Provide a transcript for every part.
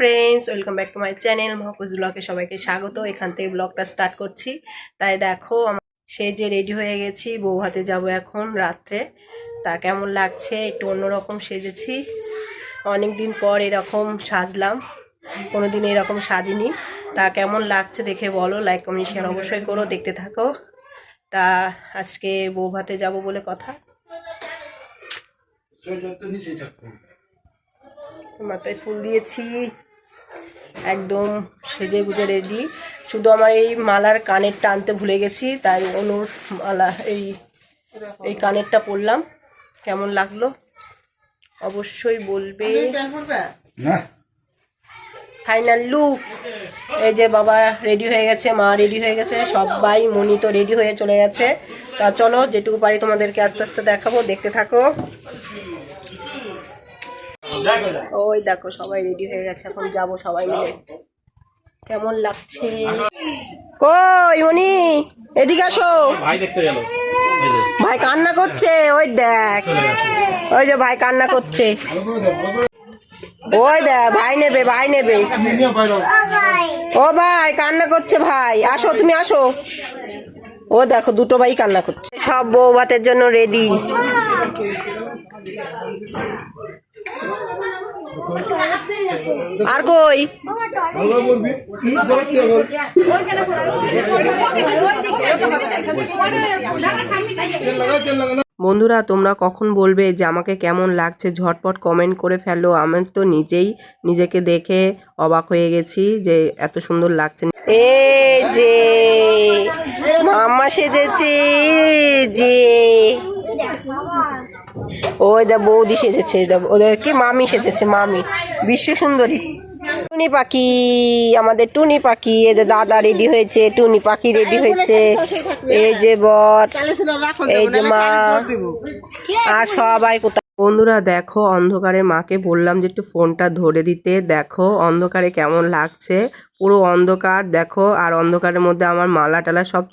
Friends welcome back to my channel মহাকুজ ব্লগে সবাইকে স্বাগত। এখান থেকে ব্লগটা স্টার্ট করছি। তাই দেখো সে যে রেডি হয়ে গেছি, বউ হাতে যাব এখন রাত্রে। তা কেমন লাগছে? একটু অন্যরকম সেজেছি। অনেক দিন পর এরকম সাজলাম। কোনো দিন এরকম সাজিনি। তা কেমন লাগছে দেখে বলো লাইক কমেন্ট শেয়ার অবশ্যই করো, দেখতে থাকো। তা আজকে বউ ভাতে যাব বলে কথা। মাথায় ফুল দিয়েছি। একদম সেজে গুজে রেডি শুধু আমার এই মালার কানেরটা আনতে ভুলে গেছি তাই অনুর মালা এই এই কানেরটা পরলাম। কেমন লাগল? অবশ্যই বলবে। ফাইনাল লুক এই যে বাবা রেডি হয়ে গেছে মা রেডি হয়ে গেছে সবাই মনি তো রেডি হয়ে চলে গেছে। তা চলো যেটুকু পারি তোমাদেরকে আস্তে আস্তে দেখাবো দেখতে থাকো। ওই দেখো সবাই রেডি হয়ে গেছে এখন যাব সবাই মিলে। কেমন লাগছে? কই মনি এদিকে আসো। ভাই দেখতে গেল। ভাই কান্না করছে ওই দেখ। ওই যে ভাই কান্না করছে। ওই দেখ ভাই নেবে ভাই নেবে। ও ভাই কান্না করছে ভাই। আসো তুমি আসো। ও দেখো দুটো ভাই কান্না করছে। সব বউ ভাতের জন্য রেডি আর কই? বন্ধুরা, তোমরা কখন বলবে যে আমাকে কেমন লাগছে? ঝটপট কমেন্ট করে ফেলো। আমি তো নিজেই নিজেকে দেখে অবাক হয়ে গেছি যে এত সুন্দর লাগছে। এই যে মামা সেজেছে যে। ওই দা বৌদি সেজেছে দা- ওদের কি মামি সেজেছে, মামি। বিশ্ব সুন্দরী। টুনি পাখি, আমাদের টুনি পাখি, এই যে দাদা রেডি হয়েছে, টুনি পাখি রেডি হয়েছে। এই যে বট এই যে মা। আর সবাই কোথায়? বন্ধুরা, দেখো, অন্ধকারে মাকে বললাম যে একটু ফোনটা ধরে দিতে। দেখো, অন্ধকারে কেমন লাগছে? পুরো অন্ধকার, দেখো, আর অন্ধকারের মধ্যে আমার মালা টালা সব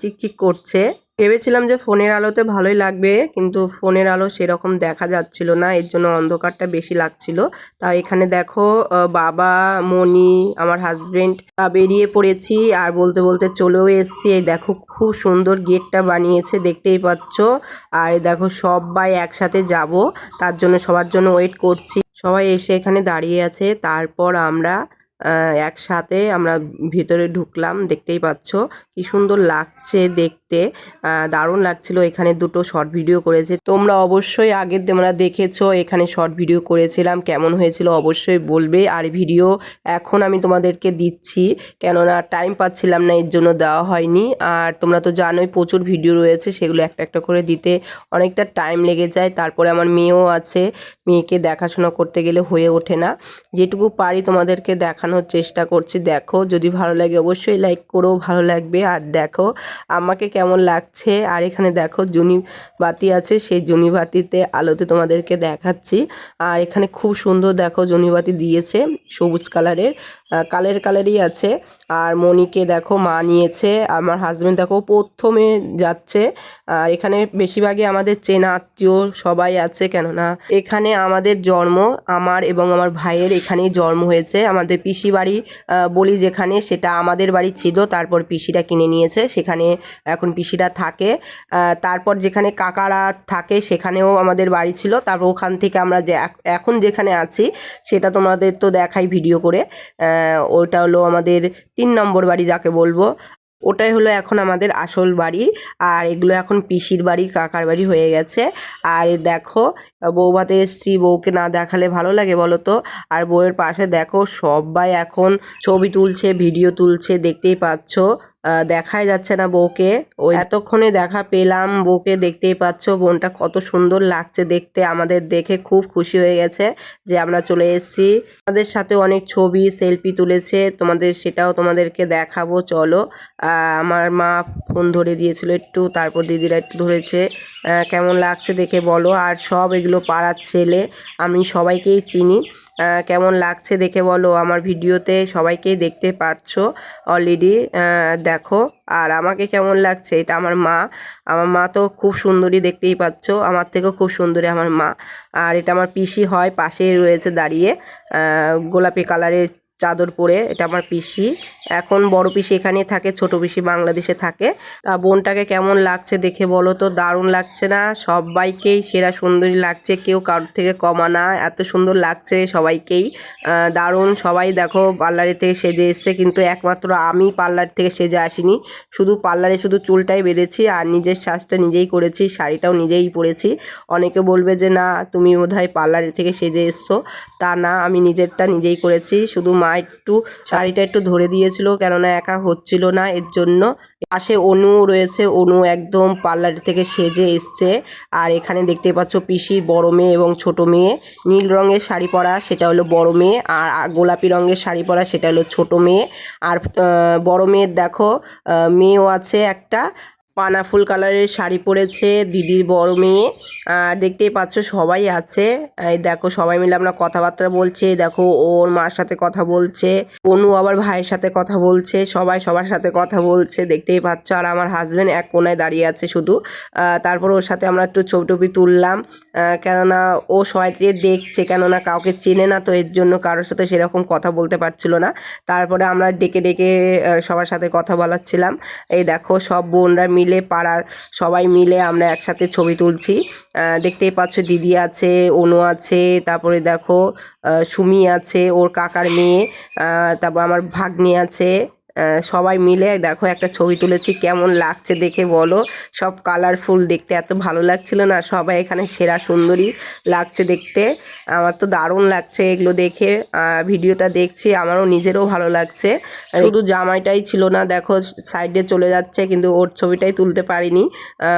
চিকচিক করছে। ভেবেছিলাম যে ফোনের আলোতে ভালোই লাগবে, কিন্তু ফোনের আলো সেরকম দেখা যাচ্ছিল না, এর জন্য অন্ধকারটা বেশি লাগছিল। তা এখানে দেখো বাবা মনি আমার হাজবেন্ড বেরিয়ে পড়েছি আর বলতে বলতে চলেও এসছি। এই দেখো, খুব সুন্দর গেটটা বানিয়েছে, দেখতেই পাচ্ছ। আর দেখো, সবাই একসাথে যাব, তার জন্য সবার জন্য ওয়েট করছি। সবাই এসে এখানে দাঁড়িয়ে আছে, তারপর আমরা একসাথে আমরা ভিতরে ঢুকলাম, দেখতেই পাচ্ছ। কি সুন্দর লাগছে দেখতে। আহ, দারুণ লাগছিল এখানে দুটো শর্ট ভিডিও করেছে। তোমরা অবশ্যই আগের তোমরা দেখেছ এখানে শর্ট ভিডিও করেছিলাম কেমন হয়েছিল অবশ্যই বলবে। আর ভিডিও এখন আমি তোমাদেরকে দিচ্ছি কেননা টাইম পাচ্ছিলাম না এর জন্য দেওয়া হয়নি। আর তোমরা তো জানোই প্রচুর ভিডিও রয়েছে সেগুলো একটা একটা করে দিতে অনেকটা টাইম লেগে যায়। তারপরে আমার মেয়েও আছে মেয়েকে দেখাশোনা করতে গেলে হয়ে ওঠে না। যেটুকু পারি তোমাদেরকে দেখানোর চেষ্টা করছি। দেখো যদি ভালো লাগে অবশ্যই লাইক করো ভালো লাগবে। আর দেখো আমাকে কেমন লাগছে? আর এখানে দেখো জুনি বাতি আছে, সেই জুনি বাতিতে আলোতে তোমাদেরকে দেখাচ্ছি। আর এখানে খুব সুন্দর দেখো জুনি বাতি দিয়েছে সবুজ কালারের। কালের কালারই আছে। আর মনিকে দেখো মা নিয়েছে, আমার হাজব্যান্ড দেখো প্রথমে যাচ্ছে। আর এখানে বেশিরভাগই আমাদের চেনা আত্মীয় সবাই আছে, কেননা এখানে আমাদের জন্ম, আমার এবং আমার ভাইয়ের এখানেই জন্ম হয়েছে। আমাদের পিসি বাড়ি বলি যেখানে, সেটা আমাদের বাড়ি ছিল, তারপর পিসিরা কিনে নিয়েছে। সেখানে এখন পিসিরা থাকে। তারপর যেখানে কাকারা থাকে, সেখানেও আমাদের বাড়ি ছিল। তারপর ওখান থেকে আমরা যে, এখন যেখানে আছি, সেটা তোমাদের তো দেখাই ভিডিও করে। ওটা হলো আমাদের তিন নম্বর বাড়ি যাকে বলব। ওটাই হলো এখন আমাদের আসল বাড়ি, আর এগুলো এখন পিসির বাড়ি, কাকার বাড়ি হয়ে গেছে। আর দেখো, বৌভাতে এসছি বউকে না দেখালে ভালো লাগে বলো তো? আর বউয়ের পাশে দেখো, সবাই এখন ছবি তুলছে, ভিডিও তুলছে, দেখতেই পাচ্ছ। দেখাই যাচ্ছে না বউকে। ওই এতক্ষণে দেখা পেলাম বউকে দেখতেই পাচ্ছ বোনটা কত সুন্দর লাগছে দেখতে আমাদের দেখে খুব খুশি হয়ে গেছে যে আমরা চলে এসেছি। আমাদের সাথে অনেক ছবি সেলফি তুলেছে তোমাদের সেটাও তোমাদেরকে দেখাবো চলো। আমার মা ফোন ধরে দিয়েছিল একটু তারপর দিদিরা একটু ধরেছে। কেমন লাগছে দেখে বলো। আর সব এগুলো পাড়ার ছেলে আমি সবাইকেই চিনি। কেমন লাগছে দেখে বলো। আমার ভিডিওতে সবাইকেই দেখতে পাচ্ছ অলরেডি দেখো। আর আমাকে কেমন লাগছে? এটা আমার মা। আমার মা তো খুব সুন্দরী দেখতেই পাচ্ছ। আমার থেকেও খুব সুন্দরী আমার মা। আর এটা আমার পিসি হয় পাশেই রয়েছে দাঁড়িয়ে গোলাপি কালারের চাদর পরে, এটা আমার পিসি। এখন বড় পিসি এখানে থাকে, ছোট পিসি বাংলাদেশে থাকে। তা বোনটাকে কেমন লাগছে দেখে বলো তো? দারুণ লাগছে না? সবাইকেই সেরা সুন্দরী লাগছে, কেউ কারোর থেকে কমা না। এত সুন্দর লাগছে সবাইকেই। দারুণ। সবাই দেখো পার্লারে থেকে সেজে এসছে, কিন্তু একমাত্র আমি পার্লার থেকে সেজে আসিনি। শুধু পার্লারে শুধু চুলটাই বেঁধেছি আর নিজের শ্বাসটা নিজেই করেছি, শাড়িটাও নিজেই পরেছি। অনেকে বলবে যে, না, তুমি বোধহয় পার্লারে থেকে সেজে এসছো। তা না, আমি নিজেরটা নিজেই করেছি। শুধু মা একটু শাড়িটা একটু ধরে দিয়েছিল, কেননা একা হচ্ছিল না, এর জন্য। পাশে অনু রয়েছে, অনু একদম পার্লার থেকে সেজে এসছে। আর এখানে দেখতে পাচ্ছ পিসির বড় মেয়ে এবং ছোট মেয়ে। নীল রঙের শাড়ি পরা সেটা হলো বড় মেয়ে, আর গোলাপি রঙের শাড়ি পরা সেটা হলো ছোট মেয়ে। আর বড় মেয়ের দেখো মেয়েও আছে একটা পানা ফুল কালারের শাড়ি পরেছে দিদির বড় মেয়ে। আর দেখতেই পাচ্ছ সবাই আছে। এই দেখো সবাই মিলে আমরা কথাবার্তা বলছি। দেখো ওর মার সাথে কথা বলছে, অনু আবার ভাইয়ের সাথে কথা বলছে, সবাই সবার সাথে কথা বলছে। দেখতেই পাচ্ছ আর আমার হাজবেন্ড এক কোনায় দাঁড়িয়ে আছে শুধু। তারপর ওর সাথে আমরা একটু ছবি টবি তুললাম কেননা ও সবাই থেকে দেখছে, কেননা কাউকে চেনে না, তো এর জন্য কারোর সাথে সেরকম কথা বলতে পারছিল না। তারপরে আমরা ডেকে ডেকে সবার সাথে কথা বলাচ্ছিলাম। এই দেখো সব বোনরা মিলে পাড়ার সবাই মিলে আমরা একসাথে ছবি তুলছি। দেখতেই পাচ্ছ দিদি আছে, অনু আছে, তারপরে দেখো সুমি আছে, ওর কাকার মেয়ে তারপর আমার ভাগ্নি আছে। সবাই মিলে দেখো একটা ছবি তুলেছি কেমন লাগছে দেখে বলো। সব কালারফুল দেখতে এত ভালো লাগছিল না সবাই এখানে সেরা সুন্দরী লাগছে দেখতে। আমার তো দারুণ লাগছে এগুলো দেখে ভিডিওটা দেখছি আমারও নিজেরও ভালো লাগছে। শুধু জামাইটাই ছিল না দেখো সাইডে চলে যাচ্ছে কিন্তু ওর ছবিটাই তুলতে পারিনি।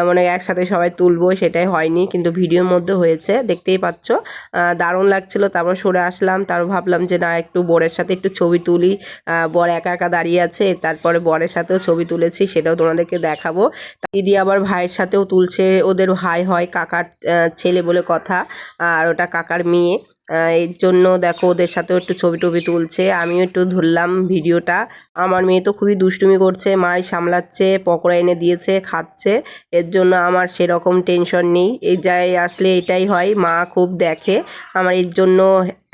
মানে একসাথে সবাই তুলবো সেটাই হয়নি কিন্তু ভিডিওর মধ্যে হয়েছে দেখতেই পাচ্ছ। দারুণ লাগছিল তারপর সরে আসলাম তারপর ভাবলাম যে না একটু বরের সাথে একটু ছবি তুলি। বর একা একা দাঁড়িয়ে আছে, তারপরে বরের সাথেও ছবি তুলেছি, সেটাও তোমাদেরকে দেখাবো। দিদি আবার ভাইয়ের সাথেও তুলছে, ওদের ভাই হয় কাকার ছেলে বলে কথা, আর ওটা কাকার মেয়ে। এর জন্য দেখো ওদের সাথেও একটু ছবি টবি তুলছে, আমিও একটু ধরলাম ভিডিওটা। আমার মেয়ে তো খুবই দুষ্টুমি করছে, মাই সামলাচ্ছে, পকোড়া এনে দিয়েছে, খাচ্ছে, এর জন্য আমার সেরকম টেনশন নেই। এই যাই আসলে এটাই হয়, মা খুব দেখে, আমার এর জন্য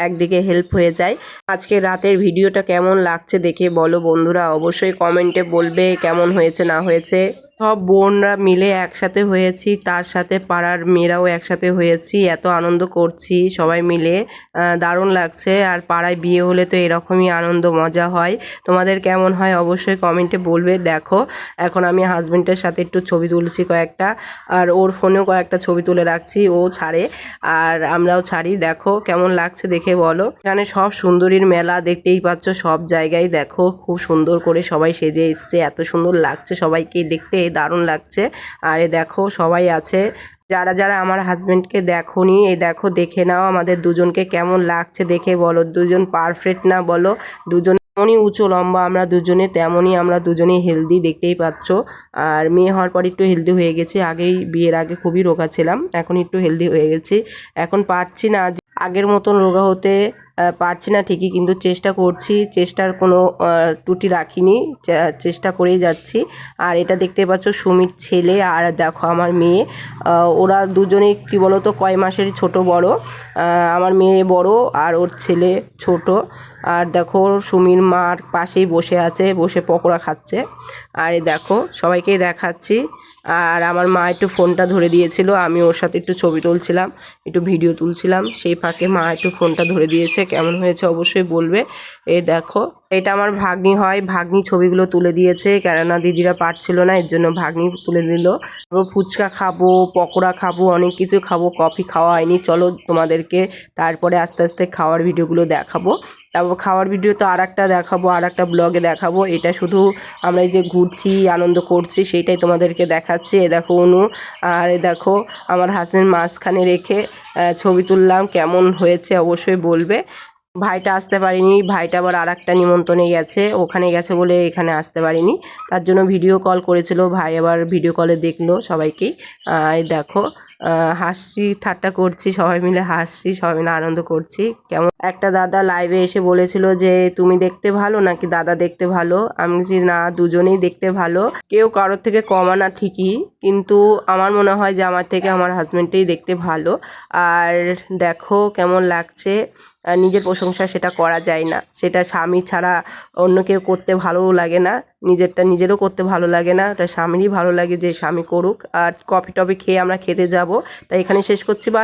একদিকে হেল্প হয়ে যায়। আজকে রাতের ভিডিওটা কেমন লাগছে দেখে বলো বন্ধুরা, অবশ্যই কমেন্টে বলবে কেমন হয়েছে, না হয়েছে। সব বোনরা মিলে একসাথে হয়েছি, তার সাথে পাড়ার মেয়েরাও একসাথে হয়েছি, এত আনন্দ করছি সবাই মিলে। দারুণ লাগছে আর পাড়ায় বিয়ে হলে তো এরকমই আনন্দ, মজা হয়। তোমাদের কেমন হয় অবশ্যই কমেন্টে বলবে। দেখো, এখন আমি হাজবেন্ডের সাথে একটু ছবি তুলছি কয়েকটা, আর ওর ফোনেও কয়েকটা ছবি তুলে রাখছি, ও ছাড়ে, আর আমরাও ছাড়ি। দেখো, কেমন লাগছে দেখে বলো। এখানে সব সুন্দরীর মেলা দেখতেই পাচ্ছ, সব জায়গায় দেখো, খুব সুন্দর করে সবাই সেজে এসছে, এত সুন্দর লাগছে সবাইকে দেখতে। দারুণ লাগছে। আর এ দেখো সবাই আছে। যারা যারা আমার হাজবেন্ডকে দেখোনি এই দেখো দেখে নাও আমাদের দুজনকে কেমন লাগছে দেখে বলো। দুজন পারফেক্ট না বলো। দুজন তেমনই উঁচু লম্বা, আমরা দুজনে তেমনই, আমরা দুজনেই হেলদি দেখতেই পাচ্ছ। আর মেয়ে হওয়ার পর একটু হেলদি হয়ে গেছি। আগেই বিয়ের আগে খুবই রোগা ছিলাম, এখন একটু হেলদি হয়ে গেছি। এখন পারছি না, আগের মতন রোগা হতে পারছি না ঠিকই, কিন্তু চেষ্টা করছি, চেষ্টার কোনো ত্রুটি রাখিনি চেষ্টা করেই যাচ্ছি। আর এটা দেখতে পাচ্ছ সুমির ছেলে, আর দেখো আমার মেয়ে। ওরা দুজনেই কি বলতো, কয় মাসের ছোট বড়। আমার মেয়ে বড় আর ওর ছেলে ছোট। আর দেখো সুমির মার পাশেই বসে আছে, বসে পকোড়া খাচ্ছে। আর দেখো, সবাইকেই দেখাচ্ছি। আর আমার মা একটু ফোনটা ধরে দিয়েছিল, আমি ওর সাথে একটু ছবি তুলছিলাম, একটু ভিডিও তুলছিলাম। সেই ফাঁকে মা একটু ফোনটা ধরে দিয়েছে, কেমন হয়েছে অবশ্যই বলবে। এ দেখো এটা আমার ভাগ্নি হয়। ভাগ্নি ছবিগুলো তুলে দিয়েছে। কেননা দিদিরা পারছিল না, এর জন্য ভাগ্নি তুলে দিল। তারপর ফুচকা খাব, পকোড়া খাব, অনেক কিছু খাব, কফি খাওয়া হয়নি। চলো তোমাদেরকে তারপরে আস্তে আস্তে খাওয়ার ভিডিওগুলো দেখাবো। তারপর খাওয়ার ভিডিও তো আর একটা দেখাবো আর একটা ব্লগে দেখাবো। এটা শুধু আমরা এই যে ঘুরছি, আনন্দ করছি, সেইটাই তোমাদেরকে দেখাচ্ছি। এ দেখো অনু, আর এ দেখো আমার হাজবেন্ড মাঝখানে রেখে ছবি তুললাম। কেমন হয়েছে অবশ্যই বলবে। ভাইটা আসতে পারিনি, ভাইটা আবার আর একটা নিমন্ত্রণে গেছে, ওখানে গেছে বলে এখানে আসতে পারিনি। তার জন্য ভিডিও কল করেছিল, ভাই আবার ভিডিও কলে দেখল সবাইকেই। দেখো হাসছি ঠাট্টা করছি, সবাই মিলে হাসছি, সবাই মিলে আনন্দ করছি। কেমন? একটা দাদা লাইভে এসে বলেছিল যে, তুমি দেখতে ভালো নাকি দাদা দেখতে ভালো? আমি বলছি, না, দুজনেই দেখতে ভালো। কেউ কারোর থেকে কমা না ঠিকই, কিন্তু আমার মনে হয় যে আমার থেকে আমার হাজব্যান্ডটাই দেখতে ভালো। আর দেখো কেমন লাগছে। নিজের প্রশংসা সেটা করা যায় না। সেটা স্বামী ছাড়া অন্য কেউ করতে ভালোও লাগে না। নিজেরটা নিজেরও করতে ভালো লাগে না। ওটা স্বামীরই ভালো লাগে যে স্বামী করুক। আর কফি টফি খেয়ে আমরা খেতে যাব। তাই এখানে শেষ করছি। বাই